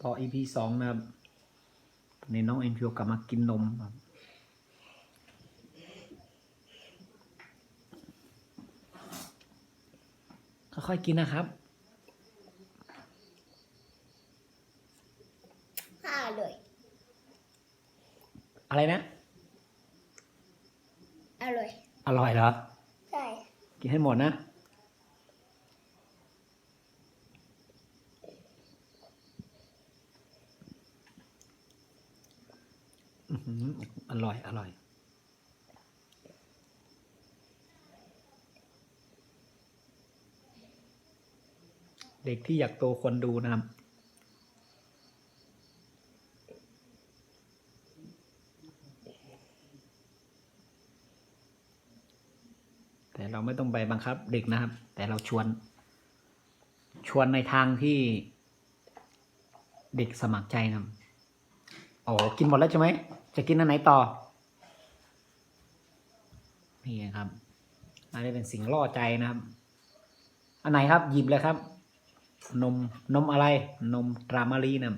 พอ EP สองนะครับตอนนี้น้องเอ็นพิวกลับมากินนมครับค่อยๆกินนะครับห้าเลย อะไรนะ อร่อย อร่อยเหรอ ใช่ กินให้หมดนะ อร่อย อร่อย เด็กที่อยากโตควรดูนะครับแต่เราไม่ต้องไปบังคับเด็กนะครับ แต่เราชวน ชวนในทางที่เด็กสมัครใจนะ โอ้กินหมดแล้วใช่ไหม จะกินอันไหนต่อ นี่ครับอันนี้เป็นสิ่งล่อใจนะครับ อันไหนครับหยิบเลยครับ นมนมอะไร นมตรามารีนะ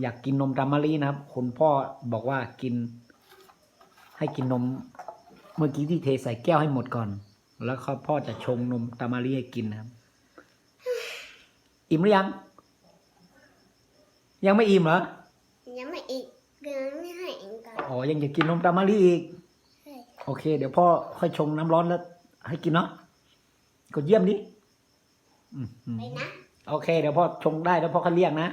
อยากกินนมตรามารีนะครับ คุณพ่อบอกว่ากิน ให้กินนม เมื่อกี้ที่เทใส่แก้วให้หมดก่อน แล้วพ่อจะชงนมตามารีให้กินนะครับ อิ่มหรือยัง ยังไม่อิ่มเหรอ ยังไม่อีกยังไม่ให้อีกกันอ๋อยังจะกินนมตามารีอีกใช่โอเค เดี๋ยวพ่อค่อยชงน้ำร้อนแล้ว ให้กินเนาะกดเยี่ยมดิอืมอืมไปนะ โอเค เดี๋ยวพ่อชงได้แล้วพ่อก็เรียกนะ